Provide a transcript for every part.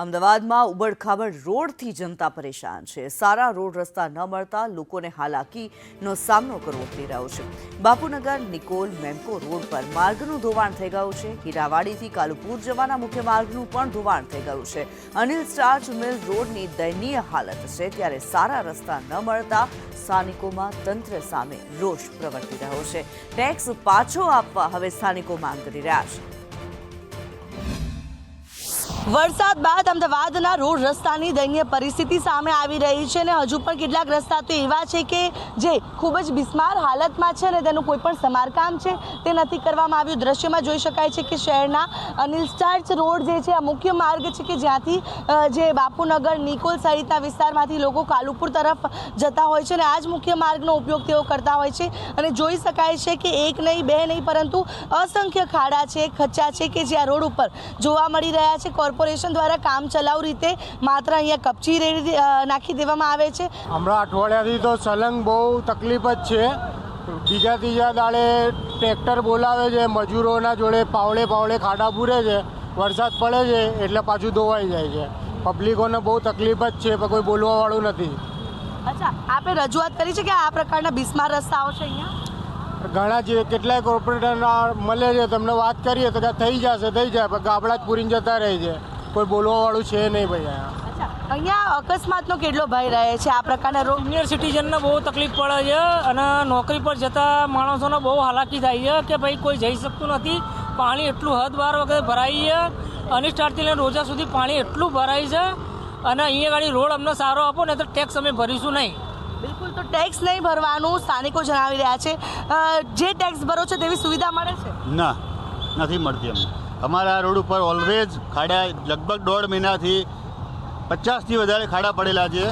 અમદાવાદમાં ઉબડખાબડ રોડથી જનતા પરેશાન છે. સારા રોડ રસ્તા ન મળતા લોકોને હાલાકીનો સામનો કરવો પડી રહ્યો છે. બાપુનગર નિકોલ મેમ્કો રોડ પર માર્ગનું ધોવાણ થઈ ગયું છે. હીરાવાડીથી કાલુપુર જવાના મુખ્ય માર્ગનું પણ ધોવાણ થઈ ગયું છે. અનિલ સ્ટાર્ચ મિલ રોડની દયનીય હાલત છે. ત્યારે સારા રસ્તા ન મળતા સ્થાનિકોમાં તંત્ર સામે રોષ પ્રવર્તી રહ્યો છે. ટેક્સ પાછો આપવા હવે સ્થાનિકો માંગ કરી રહ્યા છે. વરસાદ બાદ અમદાવાદના રોડ રસ્તાની દયનીય પરિસ્થિતિ સામે આવી રહી છે અને હજુ પણ કેટલાક રસ્તા તો એવા છે કે જે ખૂબ જ બિસ્માર હાલતમાં છે અને તેનું કોઈ પણ સમારકામ છે તે નથી કરવામાં આવ્યું. દ્રશ્યમાં જોઈ શકાય છે કે શહેરના અનિલ સ્ટાર્ચ રોડ જે છે, આ મુખ્ય માર્ગ છે કે જ્યાંથી જે બાપુનગર, નિકોલ સહિતના વિસ્તારમાંથી લોકો કાલુપુર તરફ જતા હોય છે અને આ જ મુખ્ય માર્ગનો ઉપયોગ તેઓ કરતા હોય છે અને જોઈ શકાય છે કે એક નહીં, બે નહીં પરંતુ અસંખ્ય ખાડા છે, ખચ્ચા છે કે જે આ રોડ ઉપર જોવા મળી રહ્યા છે. કોર્પોરેશન દ્વારા કામ ચલાવ રીતે માત્ર અહીંયા કપચી રેડી નાખી દેવામાં આવે છે. હમણાં અઠવાડિયાથી તો સલંગ બહુ તકલીફ જ છે. બીજા ત્રીજા દાડે ટ્રેક્ટર બોલાવે છે મજૂરોના જોડે પાવડે પાવડે ખાડા પૂરે છે વરસાદ પડે છે એટલે પાછું ધોવાઈ જાય છે. પબ્લિકોને બહુ તકલીફ જ છે પણ કોઈ બોલવાવાળું નથી. અચ્છા આપે રજૂઆત કરી છે કે આ પ્રકારના બિસ્માર રસ્તાઓ છે અહીંયા? ઘણા જે કેટલાય કોર્પોરેટરના મળે છે તમને વાત કરીએ તો કે થઈ જશે થઈ જાય પણ ગાબડા જ પૂરીને જતા રહે છે. કોઈ બોલવાવાળું છે નહીં ભાઈ અહીંયા. અચ્છા અહીંયા અકસ્માતનો કેટલો ભય રહે છે? આ પ્રકારના રોગ સિનિયર સિટીઝનને બહુ તકલીફ પડે છે અને નોકરી પર જતા માણસોને બહુ હાલાકી થાય છે કે ભાઈ કોઈ જઈ શકતું નથી. પાણી એટલું હદ બાર વખતે ભરાય છે. અને સ્ટાર્ટથી લઈને રોજા સુધી પાણી એટલું ભરાય છે. અને અહીંયા ગાડી રોડ અમને સારો આપો ને તો ટેક્સ અમે ભરીશું નહીં. બિલકુલ, તો ટેક્સ નહીં ભરવાનું સ્થાનિકો જણાવી રહ્યા છે. જે ટેક્સ ભરો છો તેવી સુવિધા મળે છે? ના, નથી મળતી અમને. અમારા રોડ ઉપર ઓલવેઝ ખાડા લગભગ દોઢ મહિનાથી પચાસથી વધારે ખાડા પડેલા છે.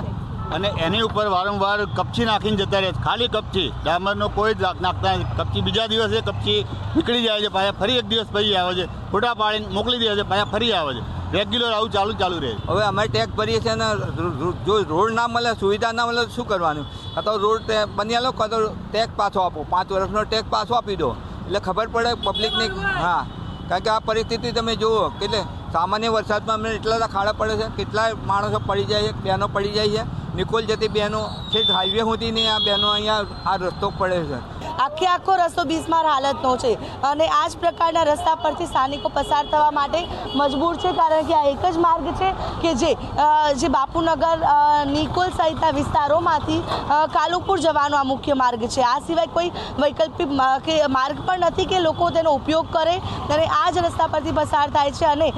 અને એની ઉપર વારંવાર કપચી નાખીને જતા રહે ખાલી કપચી. ડામરનો કોઈ જ નાખ- નાખતા કપચી બીજા દિવસે કપચી નીકળી જાય છે, પાછા ફરી એક દિવસ પછી આવે છે. ફોટા પાડીને મોકલી દે છે, પાછા ફરી આવે છે. રેગ્યુલર આવું ચાલુ ચાલુ રહે હવે અમે ટેક ભરીએ છીએ ને, રો- રો- જો રોડ ના મળે, સુવિધા ના મળે શું કરવાનું? કાં તો રોડ બની આલો કાં તો ટેક પાછો આપો. પાંચ વર્ષનો ટેક પાછો આપી દો. એટલે ખબર પડે પબ્લિકને હા. કારણ કે આ પરિસ્થિતિ તમે જુઓ, કેટલે સામાન્ય વરસાદમાં અમને એટલા બધા ખાડા પડે છે, કેટલાય માણસો પડી જાય છે બહેનો પડી જાય છે. નિકોલ જતી બહેનો છેક હાઈવે સુધી નહીં આ બહેનો અહીંયા આ રસ્તો પડે છે. આખે આખો રસ્તો બિસ્માર હાલતનો છે. અને આ જ પ્રકારના રસ્તા પરથી સ્થાનિકો પસાર થવા માટે મજબૂર છે, કારણ કે આ એક જ માર્ગ છે કે જે જે બાપુનગર નિકોલ સહિતના વિસ્તારોમાંથી કાલુપુર જવાનો આ મુખ્ય માર્ગ છે. આ સિવાય કોઈ વૈકલ્પિક કે માર્ગ પણ નથી કે લોકો તેનો ઉપયોગ કરે અને આ જ રસ્તા પરથી પસાર થાય છે અને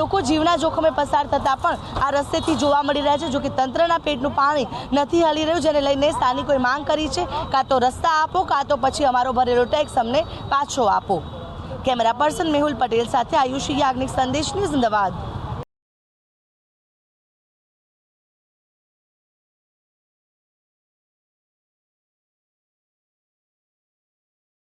લોકો જીવના જોખમે પસાર થતાં પણ આ રસ્તેથી જોવા મળી રહ્યા છે, જો કે તંત્રના પેટનું પાણી નથી હલી રહ્યું, જેને લઈને સ્થાનિકોએ માંગ કરી છે, કાં તો રસ્તા આપો, કાં તો પછી અમારો ભરેલો ટેક્સ અમને પાછો આપો. કેમેરા પર્સન મેહુલ પટેલ સાથે આયુષી યાજ્ઞિક સંદેશ ન્યૂઝ અમદાવાદ.